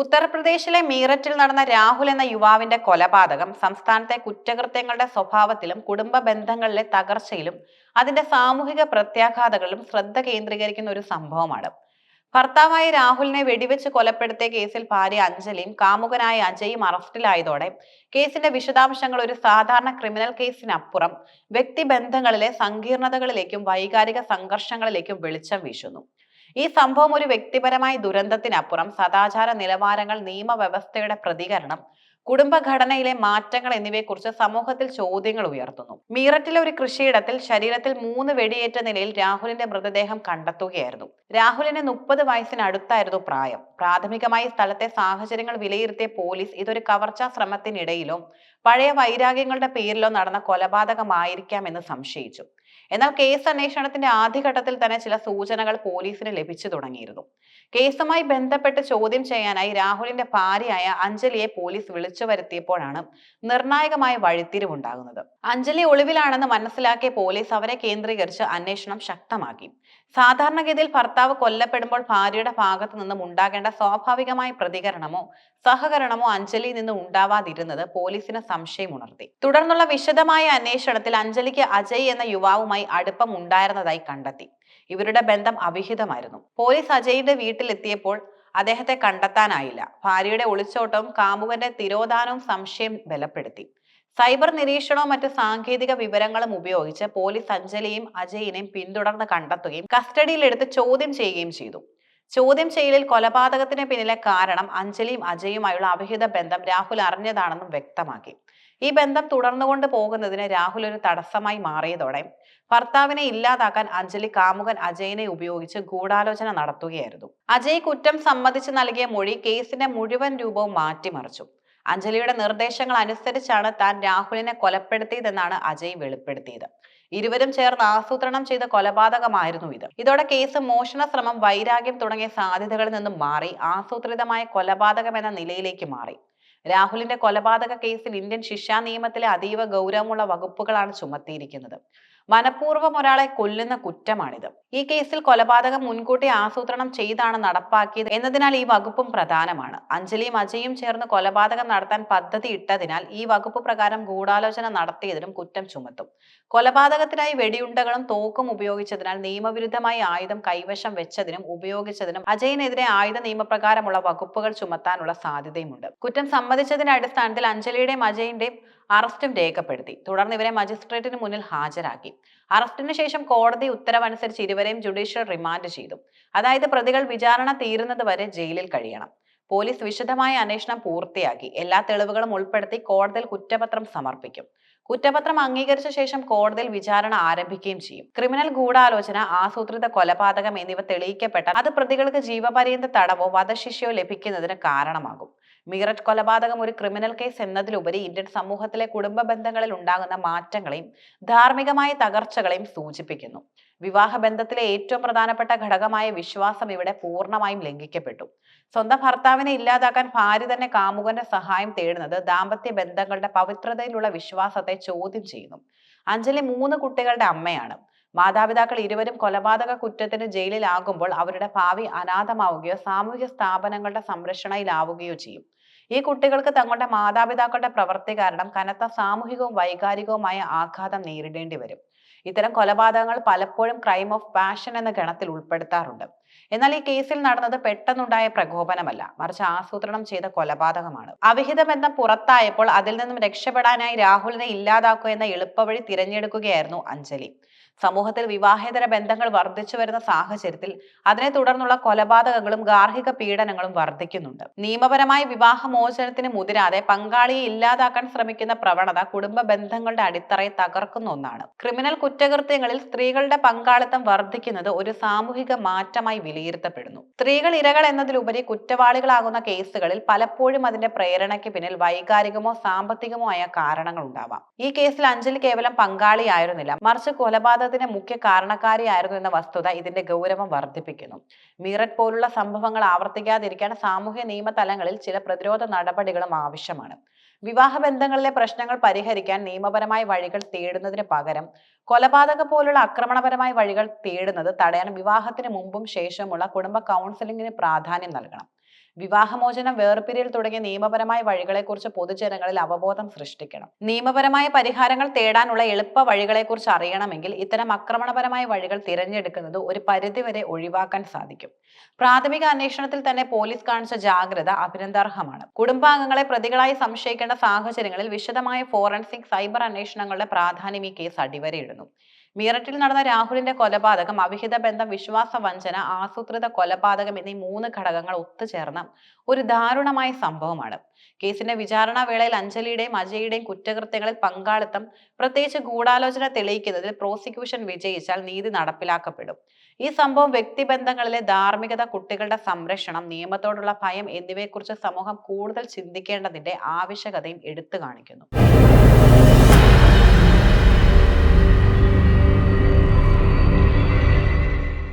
ഉത്തർപ്രദേശിലെ മീററ്റിൽ നടന്ന രാഹുൽ എന്ന യുവാവിന്റെ കൊലപാതകം സംസ്ഥാനത്തെ കുറ്റകൃത്യങ്ങളുടെ സ്വഭാവത്തിലും കുടുംബ ബന്ധങ്ങളിലെ തകർച്ചയിലും അതിന്റെ സാമൂഹിക പ്രത്യാഘാതങ്ങളിലും ശ്രദ്ധ കേന്ദ്രീകരിക്കുന്ന ഒരു സംഭവമാണ്. ഭർത്താവായ രാഹുലിനെ വെടിവെച്ച് കൊലപ്പെടുത്തിയ കേസിൽ ഭാര്യ അഞ്ജലിയും കാമുകനായ അജയും അറസ്റ്റിലായതോടെ കേസിന്റെ വിശദാംശങ്ങൾ ഒരു സാധാരണ ക്രിമിനൽ കേസിനപ്പുറം വ്യക്തിബന്ധങ്ങളിലെ സങ്കീർണതകളിലേക്കും വൈകാരിക സംഘർഷങ്ങളിലേക്കും വെളിച്ചം വീശുന്നു. ഈ സംഭവം ഒരു വ്യക്തിപരമായ ദുരന്തത്തിനപ്പുറം സദാചാര നിലവാരങ്ങൾ നിയമവ്യവസ്ഥയുടെ പ്രതികരണം കുടുംബഘടനയിലെ മാറ്റങ്ങൾ എന്നിവയെക്കുറിച്ച് സമൂഹത്തിൽ ചോദ്യങ്ങൾ ഉയർത്തുന്നു. മീററ്റിലെ ഒരു കൃഷിയിടത്തിൽ ശരീരത്തിൽ മൂന്ന് വെടിയേറ്റ നിലയിൽ രാഹുലിന്റെ മൃതദേഹം കണ്ടെത്തുകയായിരുന്നു. രാഹുലിന് മുപ്പത് വയസ്സിനടുത്തായിരുന്നു പ്രായം. പ്രാഥമികമായി സ്ഥലത്തെ സാഹചര്യങ്ങൾ വിലയിരുത്തിയ പോലീസ് ഇതൊരു കവർച്ചാ ശ്രമത്തിനിടയിലോ പഴയ വൈരാഗ്യങ്ങളുടെ പേരിലോ നടന്ന കൊലപാതകമായിരിക്കാം എന്ന് സംശയിച്ചു. എന്നാൽ കേസ് അന്വേഷണത്തിന്റെ ആദ്യഘട്ടത്തിൽ തന്നെ ചില സൂചനകൾ പോലീസിന് ലഭിച്ചു തുടങ്ങിയിരുന്നു. കേസുമായി ബന്ധപ്പെട്ട് ചോദ്യം ചെയ്യാനായി രാഹുലിന്റെ ഭാര്യയായ അഞ്ജലിയെ പോലീസ് വിളിച്ചു വരുത്തിയപ്പോഴാണ് നിർണായകമായ വഴിത്തിരിവുണ്ടാകുന്നത് അഞ്ജലി ഒളിവിലാണെന്ന് മനസ്സിലാക്കിയ പോലീസ് അവരെ കേന്ദ്രീകരിച്ച് അന്വേഷണം ശക്തമാക്കി. സാധാരണഗതിയിൽ ഭർത്താവ് കൊല്ലപ്പെടുമ്പോൾ ഭാര്യയുടെ ഭാഗത്തു നിന്നും ഉണ്ടാകേണ്ട സ്വാഭാവികമായ പ്രതികരണമോ സഹകരണമോ അഞ്ജലിയിൽ നിന്ന് ഉണ്ടാവാതിരുന്നത് പോലീസിന് സംശയം ഉണർത്തി തുടർന്നുള്ള വിശദമായ അന്വേഷണത്തിൽ അഞ്ജലിക്ക് അജയ് എന്ന യുവാവുമായി അടുപ്പം ഉണ്ടായിരുന്നതായി കണ്ടെത്തി. ഇവരുടെ ബന്ധം അവിഹിതമായിരുന്നു. പോലീസ് അജയിന്റെ വീട്ടിലെത്തിയപ്പോൾ അദ്ദേഹത്തെ കണ്ടെത്താനായില്ല. ഭാര്യയുടെ ഒളിച്ചോട്ടവും കാമുകന്റെ തിരോധാനവും സംശയം ബലപ്പെടുത്തി. സൈബർ നിരീക്ഷണവും മറ്റ് സാങ്കേതിക വിവരങ്ങളും ഉപയോഗിച്ച് പോലീസ് അഞ്ജലിയും അജയിനെയും പിന്തുടർന്ന് കണ്ടെത്തുകയും കസ്റ്റഡിയിലെടുത്ത് ചോദ്യം ചെയ്യുകയും ചെയ്തു. ചോദ്യം ചെയ്യലിൽ കൊലപാതകത്തിന് പിന്നിലെ കാരണം അഞ്ജലിയും അജയുമായുള്ള അവിഹിത ബന്ധം രാഹുൽ അറിഞ്ഞതാണെന്നും വ്യക്തമാക്കി. ഈ ബന്ധം തുടർന്നുകൊണ്ട് പോകുന്നതിന് രാഹുൽ ഒരു തടസ്സമായി മാറിയതോടെ ഭർത്താവിനെ ഇല്ലാതാക്കാൻ അഞ്ജലി കാമുകൻ അജയിനെ ഉപയോഗിച്ച് ഗൂഢാലോചന നടത്തുകയായിരുന്നു. അജയ് കുറ്റം സമ്മതിച്ച് നൽകിയ മൊഴി കേസിന്റെ മുഴുവൻ രൂപവും മാറ്റിമറിച്ചു. അഞ്ജലിയുടെ നിർദ്ദേശങ്ങൾ അനുസരിച്ചാണ് താൻ രാഹുലിനെ കൊലപ്പെടുത്തിയതെന്നാണ് അജയ് വെളിപ്പെടുത്തിയത്. ഇരുവരും ചേർന്ന് ആസൂത്രണം ചെയ്ത കൊലപാതകമായിരുന്നു ഇത്. ഇതോടെ കേസ് മോഷണ ശ്രമം വൈരാഗ്യം തുടങ്ങിയ സാധ്യതകളിൽ നിന്നും മാറി ആസൂത്രിതമായ കൊലപാതകം എന്ന നിലയിലേക്ക് മാറി. രാഹുലിന്റെ കൊലപാതക കേസിൽ ഇന്ത്യൻ ശിക്ഷാ നിയമത്തിലെ അതീവ ഗൗരവമുള്ള വകുപ്പുകളാണ് ചുമത്തിയിരിക്കുന്നത്. മനഃപൂർവം ഒരാളെ കൊല്ലുന്ന കുറ്റമാണിത്. ഈ കേസിൽ കൊലപാതകം മുൻകൂട്ടി ആസൂത്രണം ചെയ്താണ് നടപ്പാക്കിയത് എന്നതിനാൽ ഈ വകുപ്പും പ്രധാനമാണ്. അഞ്ജലിയും അജയും ചേർന്ന് കൊലപാതകം നടത്താൻ പദ്ധതി ഇട്ടതിനാൽ ഈ വകുപ്പ് പ്രകാരം ഗൂഢാലോചന നടത്തിയതിനും കുറ്റം ചുമത്തും. കൊലപാതകത്തിനായി വെടിയുണ്ടകളും തോക്കും ഉപയോഗിച്ചതിനാൽ നിയമവിരുദ്ധമായി ആയുധം കൈവശം വെച്ചതിനും ഉപയോഗിച്ചതിനും അജയിനെതിരെ ആയുധ നിയമപ്രകാരമുള്ള വകുപ്പുകൾ ചുമത്താനുള്ള സാധ്യതയുമുണ്ട്. കുറ്റം സമ്മതിച്ചതിന്റെ അടിസ്ഥാനത്തിൽ അഞ്ജലിയുടെയും അജയിന്റെയും അറസ്റ്റും രേഖപ്പെടുത്തി. തുടർന്ന് ഇവരെ മജിസ്ട്രേറ്റിന് മുന്നിൽ ഹാജരാക്കി. അറസ്റ്റിന് ശേഷം കോടതി ഉത്തരവനുസരിച്ച് ഇരുവരെയും ജുഡീഷ്യൽ റിമാൻഡ് ചെയ്തു. അതായത് പ്രതികൾ വിചാരണ തീരുന്നത് വരെ ജയിലിൽ കഴിയണം. പോലീസ് വിശദമായ അന്വേഷണം പൂർത്തിയാക്കി. എല്ലാ തെളിവുകളും ഉൾപ്പെടുത്തി കോടതിയിൽ കുറ്റപത്രം സമർപ്പിക്കും. കുറ്റപത്രം അംഗീകരിച്ച ശേഷം കോടതിയിൽ വിചാരണ ആരംഭിക്കുകയും ചെയ്യും. ക്രിമിനൽ ഗൂഢാലോചന ആസൂത്രിത കൊലപാതകം എന്നിവ തെളിയിക്കപ്പെട്ടാൽ അത് പ്രതികൾക്ക് ജീവപര്യന്ത തടവോ വധശിക്ഷയോ ലഭിക്കുന്നതിന് കാരണമാകും. മീററ്റ് കൊലപാതകം ഒരു ക്രിമിനൽ കേസ് എന്നതിലുപരി ഇന്ത്യൻ സമൂഹത്തിലെ കുടുംബ ബന്ധങ്ങളിൽ ഉണ്ടാകുന്ന മാറ്റങ്ങളെയും ധാർമ്മികമായ തകർച്ചകളെയും സൂചിപ്പിക്കുന്നു. വിവാഹ ബന്ധത്തിലെ ഏറ്റവും പ്രധാനപ്പെട്ട ഘടകമായ വിശ്വാസം ഇവിടെ പൂർണമായും ലംഘിക്കപ്പെട്ടു. സ്വന്തം ഭർത്താവിനെ ഇല്ലാതാക്കാൻ ഭാര്യ തന്നെ കാമുകന്റെ സഹായം തേടുന്നത് ദാമ്പത്യ ബന്ധങ്ങളുടെ പവിത്രതയിലുള്ള വിശ്വാസത്തെ ചോദ്യം ചെയ്യുന്നു. അഞ്ജലി മൂന്ന് കുട്ടികളുടെ അമ്മയാണ്. മാതാപിതാക്കൾ ഇരുവരും കൊലപാതക കുറ്റത്തിന് ജയിലിലാകുമ്പോൾ അവരുടെ ഭാവി അനാഥമാവുകയോ സാമൂഹ്യ സ്ഥാപനങ്ങളുടെ സംരക്ഷണയിലാവുകയോ ചെയ്യും. ഈ കുട്ടികൾക്ക് തങ്ങളുടെ മാതാപിതാക്കളുടെ പ്രവൃത്തി കാരണം കനത്ത സാമൂഹികവും വൈകാരികവുമായ ആഘാതം നേരിടേണ്ടി വരും. ഇത്തരം കൊലപാതകങ്ങൾ പലപ്പോഴും ക്രൈം ഓഫ് പാഷൻ എന്ന ഗണത്തിൽ ഉൾപ്പെടുത്താറുണ്ട്. എന്നാൽ ഈ കേസിൽ നടന്നത് പെട്ടെന്നുണ്ടായ പ്രകോപനമല്ല. മറിച്ച് ആസൂത്രണം ചെയ്ത കൊലപാതകമാണ്. അവിഹിത ബന്ധം പുറത്തായപ്പോൾ അതിൽ നിന്നും രക്ഷപ്പെടാനായി രാഹുലിനെ ഇല്ലാതാക്കുക എന്ന എളുപ്പവഴി തിരഞ്ഞെടുക്കുകയായിരുന്നു അഞ്ജലി. സമൂഹത്തിൽ വിവാഹേതര ബന്ധങ്ങൾ വർദ്ധിച്ചു വരുന്ന സാഹചര്യത്തിൽ അതിനെ തുടർന്നുള്ള കൊലപാതകങ്ങളും ഗാർഹിക പീഡനങ്ങളും വർദ്ധിക്കുന്നുണ്ട്. നിയമപരമായ വിവാഹമോചനത്തിന് മുതിരാതെ പങ്കാളിയെ ഇല്ലാതാക്കാൻ ശ്രമിക്കുന്ന പ്രവണത കുടുംബ ബന്ധങ്ങളുടെ അടിത്തറയെ തകർക്കുന്ന ഒന്നാണ്. ക്രിമിനൽ കുറ്റകൃത്യങ്ങളിൽ സ്ത്രീകളുടെ പങ്കാളിത്തം വർദ്ധിക്കുന്നത് ഒരു സാമൂഹിക മാറ്റമായി വിലയിരുത്തപ്പെടുന്നു. സ്ത്രീകൾ ഇരകൾ എന്നതിലുപരി കുറ്റവാളികളാകുന്ന കേസുകളിൽ പലപ്പോഴും അതിന്റെ പ്രേരണയ്ക്ക് പിന്നിൽ വൈകാരികമോ സാമ്പത്തികമോ ആയ കാരണങ്ങൾ ഉണ്ടാവാം. ഈ കേസിൽ അഞ്ജലി കേവലം പങ്കാളിയായിരുന്നില്ല. മറിച്ച് കൊലപാതകത്തിന് മുഖ്യ കാരണക്കാരിയായിരുന്നു എന്ന വസ്തുത ഇതിന്റെ ഗൗരവം വർദ്ധിപ്പിക്കുന്നു. മീററ്റ് പോലുള്ള സംഭവങ്ങൾ ആവർത്തിക്കാതിരിക്കാൻ സാമൂഹ്യ നിയമ തലങ്ങളിൽ ചില പ്രതിരോധ നടപടികളും ആവശ്യമാണ്. വിവാഹ ബന്ധങ്ങളിലെ പ്രശ്നങ്ങൾ പരിഹരിക്കാൻ നിയമപരമായ വഴികൾ തേടുന്നതിന് പകരം കൊലപാതക പോലുള്ള ആക്രമണപരമായ വഴികൾ തേടുന്നത് തടയാൻ വിവാഹത്തിന് മുമ്പും ശേഷമുള്ള കുടുംബ കൗൺസിലിംഗിന് പ്രാധാന്യം നൽകണം. വിവാഹമോചനം വേർപിരിയൽ തുടങ്ങിയ നിയമപരമായ വഴികളെക്കുറിച്ച് പൊതുജനങ്ങളിൽ അവബോധം സൃഷ്ടിക്കണം. നിയമപരമായ പരിഹാരങ്ങൾ തേടാനുള്ള എളുപ്പ വഴികളെക്കുറിച്ച് അറിയണമെങ്കിൽ ഇത്തരം ആക്രമണപരമായ വഴികൾ തിരഞ്ഞെടുക്കുന്നത് ഒരു പരിധിവരെ ഒഴിവാക്കാൻ സാധിക്കും. പ്രാഥമിക അന്വേഷണത്തിൽ തന്നെ പോലീസ് കാണിച്ച ജാഗ്രത അഭിനന്ദാർഹമാണ്. കുടുംബാംഗങ്ങളെ പ്രതികളായി സംശയിക്കേണ്ട സാഹചര്യങ്ങളിൽ വിശദമായ ഫോറൻസിക് സൈബർ അന്വേഷണങ്ങളുടെ പ്രാധാന്യം ഈ കേസ് അടിവരയിടുന്നു. മീററ്റിൽ നടന്ന രാഹുലിന്റെ കൊലപാതകം അവിഹിത ബന്ധം വിശ്വാസ വഞ്ചന ആസൂത്രിത കൊലപാതകം എന്നീ മൂന്ന് ഘടകങ്ങൾ ഒത്തുചേർന്ന ഒരു ദാരുണമായ സംഭവമാണ്. കേസിന്റെ വിചാരണ വേളയിൽ അഞ്ജലിയുടെയും അജയുടെയും കുറ്റകൃത്യങ്ങളിൽ പങ്കാളിത്തം പ്രത്യേകിച്ച് ഗൂഢാലോചന തെളിയിക്കുന്നതിൽ പ്രോസിക്യൂഷൻ വിജയിച്ചാൽ നീതി നടപ്പിലാക്കപ്പെടും. ഈ സംഭവം വ്യക്തിബന്ധങ്ങളിലെ ധാർമ്മികത കുട്ടികളുടെ സംരക്ഷണം നിയമത്തോടുള്ള ഭയം എന്നിവയെക്കുറിച്ച് സമൂഹം കൂടുതൽ ചിന്തിക്കേണ്ടതിന്റെ ആവശ്യകതയും എടുത്തു കാണിക്കുന്നു.